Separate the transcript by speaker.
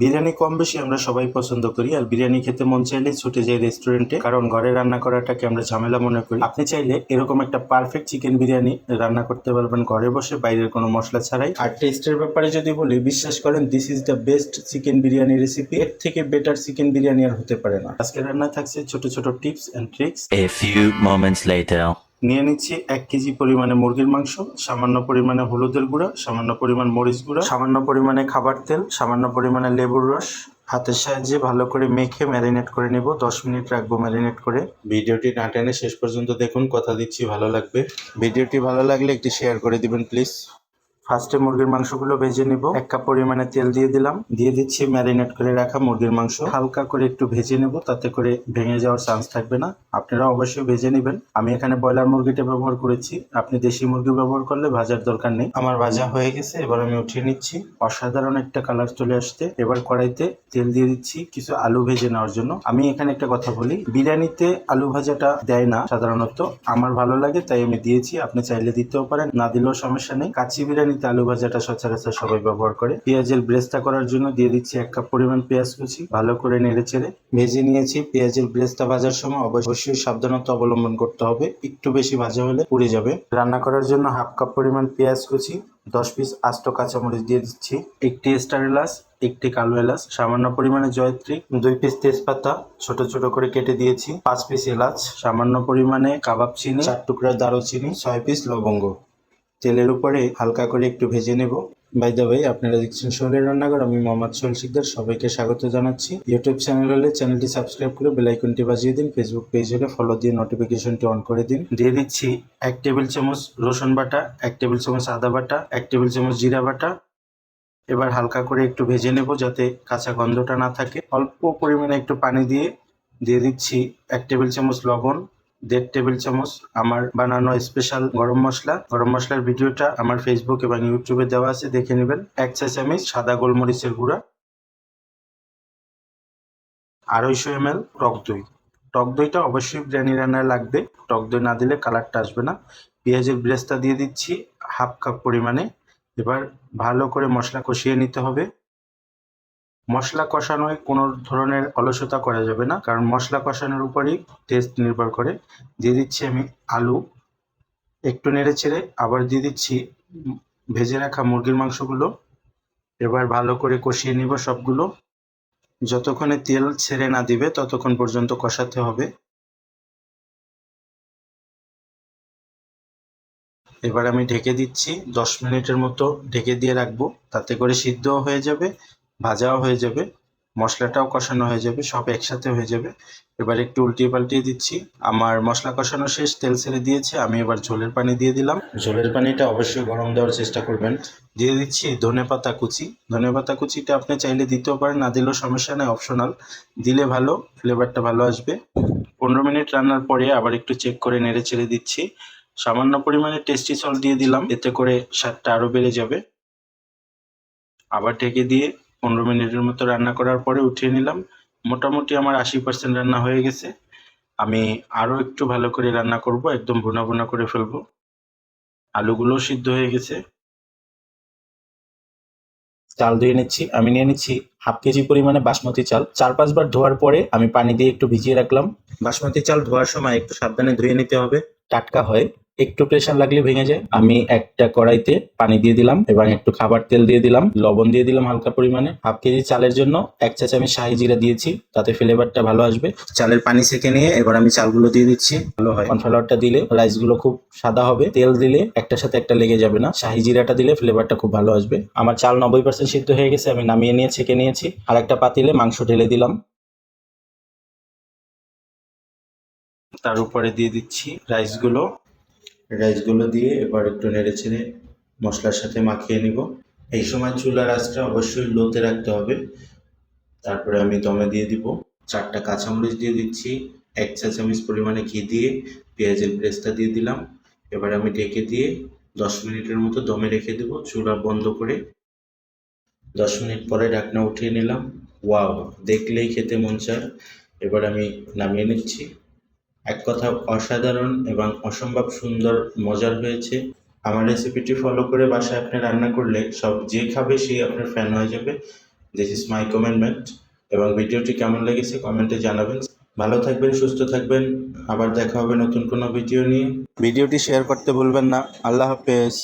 Speaker 1: বিরিয়ানি কম বেশি আমরা সবাই পছন্দ করি, আর বিরিয়ানি খেতে মন চাইলে ছুটে যাই রেস্টুরেন্টে কারণ ঘরে রান্না করাটাকে আমরা ঝামেলা মনে করি। আপনি চাইলে এরকম একটা পারফেক্ট চিকেন বিরিয়ানি রান্না করতে পারবেন ঘরে বসে, বাইরের কোনো মশলা ছাড়াই। আর টেস্টের ব্যাপারে যদি বলি, বিশ্বাস করেন this is the best chicken biryani recipe এর থেকে বেটার চিকেন বিরিয়ানি আর হতে পারে না। আজকে রান্না থাকছে ছোট ছোট tips and tricks
Speaker 2: A few moments later.
Speaker 1: নিয়ে নিচ্ছি এক কেজি পরিমাণে মুরগির মাংস, সামান্য পরিমাণে হলুদের গুঁড়া, সামান্য পরিমাণ মরিচ গুঁড়া, সামান্য পরিমাণে খাবার তেল, সামান্য পরিমাণে লেবুর রস। হাতের সাহায্যে ভালো করে মেখে ম্যারিনেট করে নেব। দশ মিনিট রাখব ম্যারিনেট করে। ভিডিওটি না টেনে শেষ পর্যন্ত দেখুন। কথা দিচ্ছি, ভালো লাগবে। ভিডিওটি ভালো লাগলে একটি শেয়ার করে দিবেন, প্লিজ। ফার্স্টে মুরগির মাংসগুলো ভেজে নিব। এক কাপ পরিমাণে তেল দিয়ে দিলাম। দিয়ে দিচ্ছি ম্যারিনেট করে রাখা মুরগির মাংস। হালকা করে একটু ভেজে নেব, তাতে করে ভেঙে যাওয়ার চান্স থাকবে না। আপনারা অবশ্যই ভেজে নেবেন। আমি এখানে ব্রয়লার মুরগিটা ব্যবহার করেছি। আপনি দেশি মুরগি ব্যবহার করলে ভাজার দরকার নেই। আমার ভাজা হয়ে গেছে, এবার আমি উঠিয়ে নিচ্ছি। অসাধারণ একটা কালার চলে আসতে এবার কড়াইতে তেল দিয়ে দিচ্ছি কিছু আলু ভেজে নেওয়ার জন্য। আমি এখানে একটা কথা বলি, বিরিয়ানিতে আলু ভাজাটা দেয় না সাধারণত। আমার ভালো লাগে, তাই আমি দিয়েছি। আপনি চাইলে দিতেও পারেন, না দিলেও সমস্যা নেই। কাচ্চি বিরিয়ানিতে আলু ভাজাটা সচরাচর সবাই ব্যবহার করে। পেঁয়াজের ব্রেস্তা করার জন্য দিয়ে দিচ্ছি এক কাপ পরিমাণ পেঁয়াজ কুচি, ভালো করে নেড়ে চেড়ে ভেজে নিয়েছি। পেঁয়াজের ব্রেস্তা ভাজার সময় অবশ্যই সাবধানতা অবলম্বন করতে হবে। একটু বেশি ভাজা হলে পুড়ে যাবে। রান্না করার জন্য হাফ কাপ পরিমাণ পেঁয়াজ কুচি, দশ পিস আস্ত কাঁচামরিচ দিয়ে দিচ্ছি। একটি স্টার এলাচ, একটি কালো এলাচ, সামান্য পরিমাণে জয়ত্রী, দুই পিস তেজপাতা, ছোট ছোট করে কেটে দিয়েছি। পাঁচ পিস এলাচ, সামান্য পরিমাণে কাবাব চিনি, চার টুকরা দারুচিনি, ছয় পিস লবঙ্গ। তেলের উপরে হালকা করে একটু ভেজে নেব। বাই দ্য ওয়ে আপনারা দেখছেন শহরের রান্নাঘর, আমি মোহাম্মদ সোহেল শিকদার, সবাইকে স্বাগত জানাচ্ছি। ইউটিউব চ্যানেল হলে চ্যানেলটি সাবস্ক্রাইব করে বেল আইকনটি বাজিয়ে দিন ফেসবুক পেজ হলে ফলো দিয়ে নোটিফিকেশনটি অন করে দিন। দিয়ে দিচ্ছি এক টেবিল চামচ রসুন বাটা, এক টেবিল চামচ আদা বাটা, এক টেবিল চামচ জিরা বাটা। এবার হালকা করে একটু ভেজে নেব যাতে কাঁচা গন্ধটা না থাকে। অল্প পরিমাণে একটু পানি দিয়ে দিয়ে দিচ্ছি এক টেবিল চামচ লবণ দেড় টেবিল চামচ আমার বানানো স্পেশাল গরম মশলা। গরম মশলার ভিডিওটা আমার ফেসবুক এবং ইউটিউবে দেওয়া আছে, দেখে নেবেন। এক চা চামচ সাদা গোলমরিচের গুঁড়া। আড়াইশো এম এল টক দই। টক দইটা অবশ্যই বিরিয়ানি রান্নায় লাগবে। টক দই না দিলে কালারটা আসবে না। পেঁয়াজের ব্রেস্তা দিয়ে দিচ্ছি হাফ কাপ পরিমাণে। এবার ভালো করে মশলা কষিয়ে নিতে হবে। মশলা কষানোয় কোনো ধরনের অলসতা করা যাবে না, কারণ মশলা কষানোর উপরই টেস্ট নির্ভর করে। দিয়ে দিচ্ছি আমি আলু, একটু নেড়ে ছেড়ে আবার দিয়ে দিচ্ছি ভেজে রাখা মুরগির মাংসগুলো। এবার ভালো করে কষিয়ে নিব সবগুলো। যতক্ষণে তেল ছেড়ে না দিবে, ততক্ষণ পর্যন্ত কষাতে হবে। এবার আমি ঢেকে দিচ্ছি, দশ মিনিটের মতো ঢেকে দিয়ে রাখব, তাতে করে সিদ্ধও হয়ে যাবে। ভাজাও হয়ে যাবে, মশলাটাও কষানো হয়ে যাবে, সব একসাথে হয়ে যাবে। এবার একটু উল্টিয়ে পাল্টিয়ে দিচ্ছি। আমার মশলা কষানো শেষ, তেল ছেড়ে দিয়েছে, আমি এবার ঝোলের পানি দিয়ে দিলাম। ঝোলের পানিটা অবশ্যই গরম দেওয়ার চেষ্টা করবেন। দিয়ে দিচ্ছি ধনে পাতা কুচি। ধনে পাতা কুচিটা আপনি চাইলে দিতেও পারেন, না দিলেও সমস্যা নেই অপশনাল দিলে ভালো ফ্লেভারটা ভালো আসবে। পনেরো মিনিট রান্নার পরে আবার একটু চেক করে নেড়ে ছেড়ে দিচ্ছি। সামান্য পরিমাণে টেস্টি সল্ট দিয়ে দিলাম, এতে করে স্বাদটা আরও বেড়ে যাবে। আবার ঢেকে দিয়ে পনেরো মিনিটের মতো রান্না করার পরে উঠিয়ে নিলাম। মোটামুটি আমার আশি পার্সেন্ট রান্না হয়ে গেছে। আমি আরও একটু ভালো করে রান্না করব, একদম ভুনা ভুনা করে ফেলব। আলুগুলো সিদ্ধ হয়ে গেছে। চাল ধুয়ে নিচ্ছি। আমি নিয়ে নিচ্ছি হাফ কেজি পরিমাণে বাসমতি চাল। চার পাঁচবার ধোয়ার পরে আমি পানি দিয়ে একটু ভিজিয়ে রাখলাম। বাসমতি চাল ধোয়ার সময় একটু সাবধানে ধুয়ে নিতে হবে। টাটকা হয়, একটু প্রেশার লাগলে ভেঙে যায়। আমি একটা কড়াইতে পানি দিয়ে দিলাম এবং একটু খাবার তেল দিয়ে দিলাম, লবণ দিয়ে দিলাম হালকা পরিমাণে। হাফ কেজি চালের জন্য এক চা চামচ শাহি জিরা দিয়েছি, তাতে ফ্লেভারটা ভালো আসবে। চালের পানি সেকে নিয়ে এবার আমি চালগুলো দিয়ে দিচ্ছি। ভালো হয়। কর্নফ্লাওয়ারটা দিলে রাইসগুলো খুব সাদা হবে। তেল দিলে একটার সাথে একটা লেগে যাবে না। শাহি জিরাটা দিলে ফ্লেভারটা খুব ভালো আসবে। আমার চাল নব্বই পার্সেন্ট সিদ্ধ হয়ে গেছে, আমি নামিয়ে নিয়ে, ছেঁকে নিয়েছি। আর একটা পাতিলে মাংস ঢেলে দিলাম। তার উপরে দিয়ে দিচ্ছি রাইসগুলো রাইসগুলো দিয়ে এবার একটু নেড়ে ছেড়ে মশলার সাথে মাখিয়ে নিব। এই সময় চুলার আঁচটা অবশ্যই লোতে রাখতে হবে। তারপরে আমি দমে দিয়ে দিব। চারটা কাঁচামরিচ দিয়ে দিচ্ছি। এক চা চামচ পরিমাণে ঘি দিয়ে পেঁয়াজের ব্রেস্তা দিয়ে দিলাম। এবার আমি ঢেকে দিয়ে দশ মিনিটের মতো দমে রেখে দেবো। চুলা বন্ধ করে দশ মিনিট পরে ঢাকনা উঠিয়ে নিলাম। ওয়াও, দেখলেই খেতে মন চায়। এবার আমি নামিয়ে নিচ্ছি। এক কথা অসাধারণ এবং অসম্ভব সুন্দর, মজার হয়েছে। আমার রেসিপিটি ফলো করে বাসায় আপনি রান্না করলে সব যে খাবে সেই আপনার ফ্যান হয়ে যাবে। দিস ইজ মাই কমেন্টমেন্ট এবং ভিডিওটি কেমন লেগেছে কমেন্টে জানাবেন। ভালো থাকবেন, সুস্থ থাকবেন। আবার দেখা হবে নতুন কোনো ভিডিও নিয়ে। ভিডিওটি শেয়ার করতে ভুলবেন না। আল্লাহ হাফেজ।